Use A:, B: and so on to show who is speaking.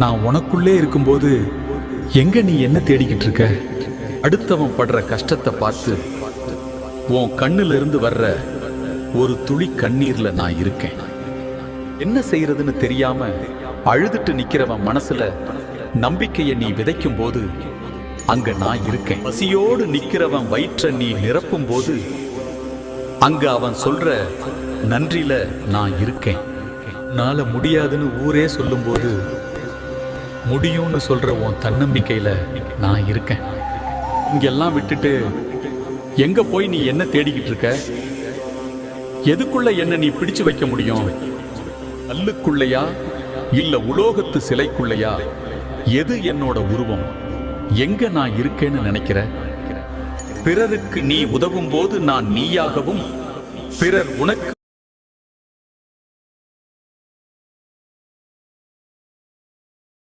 A: நான் உனக்குள்ளே இருக்கும்போது எங்க நீ என்ன தேடிக்கிட்டு இருக்க அடுத்தவன் படுற கஷ்டத்தை பார்த்து உன் கண்ணுல இருந்து வர்ற ஒரு துளி கண்ணீர்ல நான் இருக்கேன். என்ன செய்யறதுன்னு தெரியாம அழுதுட்டு நிக்கிறவன் மனசுல நம்பிக்கையை நீ விதைக்கும் போது அங்க நான் இருக்கேன். பசியோடு நிக்கிறவன் வயிற்ற நீ நிரப்பும் போது அங்க அவன் சொல்ற நன்றியில நான் இருக்கேன். நால முடியாதுன்னு ஊரே சொல்லும்போது முடியும்னு சொல்ற உன் தன்னம்பிக்கையில நான் இருக்கேன். இங்கெல்லாம் விட்டுட்டு எங்க போய் நீ என்ன தேடிக்கிட்டு இருக்க? எதுக்குள்ள என்ன நீ பிடிச்சு வைக்க முடியும்? கல்லுக்குள்ளையா இல்ல உலோகத்து சிலைக்குள்ளையா? எது என்னோட உருவம்? எங்க நான் இருக்கேன்னு நினைக்கிற? பிறருக்கு நீ உதவும் போது நான் நீயாகவும் பிறர் உனக்கு